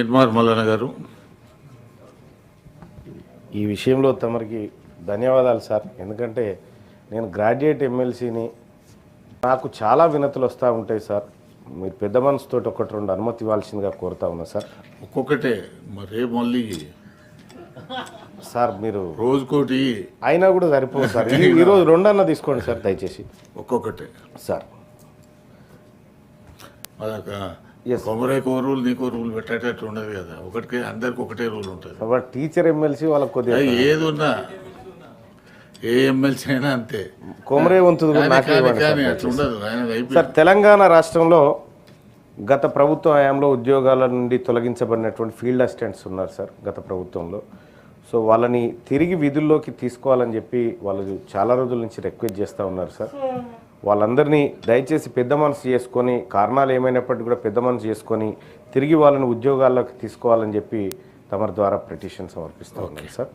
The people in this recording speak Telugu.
ఎన్మార్ మల్లన్న గారు. ఈ విషయంలో తమరికి ధన్యవాదాలు సార్. ఎందుకంటే నేను గ్రాడ్యుయేట్ ఎమ్మెల్సీని నాకు చాలా వినతులు వస్తూ ఉంటాయి సార్. మీరు పెద్ద మనసుతో ఒకటి రెండు అనుమతి ఇవ్వాల్సిందిగా కోరుతా ఉన్నా సార్. ఒక్కొక్కటే మరే మళ్ళీ సార్ మీరు రోజుకోటి అయినా కూడా సరిపోదు సార్. ఈరోజు రెండన్న తీసుకోండి సార్ దయచేసి. ఒక్కొక్కటే. సార్. అదొక. కొమరేకో రూల్ నీకో రూల్ పెట్టేటట్టు ఉండదు కదా. ఒకటికి అందరికి ఒకటే రూల్ ఉంటుంది. టీచర్ ఎమ్మెల్సీ వాళ్ళకి కొద్దిగా అది ఏది ఉన్నా ఏ ఎమ్మెల్సీ అయినా అంతే. కొమరే సార్ తెలంగాణ రాష్ట్రంలో గత ప్రభుత్వ హయాంలో ఉద్యోగాల నుండి తొలగించబడినటువంటి ఫీల్డ్ అసిస్టెంట్స్ ఉన్నారు సార్ గత ప్రభుత్వంలో. సో వాళ్ళని తిరిగి విధుల్లోకి తీసుకోవాలని చెప్పి వాళ్ళు చాలా రోజుల నుంచి రిక్వెస్ట్ చేస్తూ ఉన్నారు సార్. వాళ్ళందరినీ దయచేసి పెద్ద మనసు చేసుకొని కారణాలు ఏమైనప్పటికీ కూడా పెద్ద మనసు చేసుకొని తిరిగి వాళ్ళని ఉద్యోగాల్లోకి తీసుకోవాలని చెప్పి తమరి ద్వారా పిటిషన్ సమర్పిస్తూ ఉన్నారు సార్.